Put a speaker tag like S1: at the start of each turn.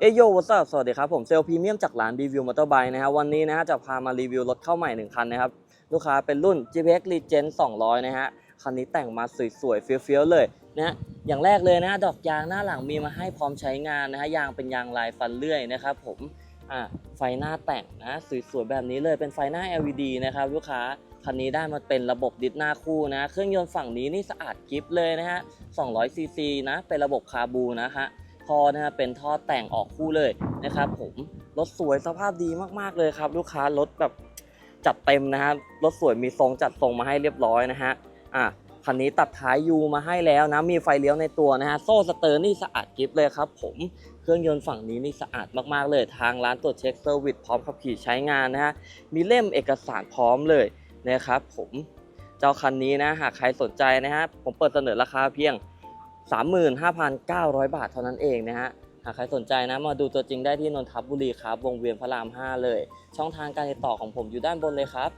S1: เอโยวัสสวัสดีครับผมเซลล์พรีเมียมจากร้าน b ีวิวมอเตอร์ไบค์นะฮะวันนี้นะฮะจะพามารีวิวรถเข้าใหม่ 1 คันนะครับ ลูกค้าเป็นรุ่น GPX Legend 200 นะฮะ คันนี้แต่งมาสวยๆเฟี้ยวๆเลยนะฮะอย่างแรกเลยนะดอกยางหน้าหลังมีมาให้พร้อมใช้งานนะฮะยางเป็นยางลายฟันเลื่อยนะครับผมอ่าไฟหน้าแต่งนะสวยๆแบบนี้เลยเป็นไฟหน้า LED นะครับลูกค้าคันนี้ได้มาเป็นระบบดิสหน้าคู่นะเครื่องยนต์ฝั่งนี้นี่สะอาดกริฟเลยนะฮะ200ซีซีนะเป็นระบบคาบูนะฮะ ท่อนะฮะเป็นท่อแต่งออกคู่เลยนะครับผมรถสวยสภาพดีมากๆเลยครับ ลูกค้ารถแบบจัดเต็มนะฮะรถสวยมีทรงจัดทรงมาให้เรียบร้อยนะฮะอะคันนี้ตัดท้ายยูมาให้แล้วนะ มีไฟเลี้ยวในตัวนะฮะ โซ่สเตอร์นี่สะอาดกริฟเลยครับผม เครื่องยนต์ฝั่งนี้นี่สะอาดมากๆเลย ทางร้านตรวจเช็คเซอร์วิสพร้อมขับขี่ใช้งานนะฮะ มีเล่มเอกสารพร้อมเลยนะครับผม เจ้าคันนี้นะ หากใครสนใจนะฮะ ผมเปิดเสนอราคาเพียง 35,900 บาทเท่านั้นเองนะฮะหากใครสนใจนะมาดูตัวจริงได้ที่นนทบุรีครับวงเวียนพระราม 5 เลย ช่องทางการติดต่อของผมอยู่ด้านบนเลยครับ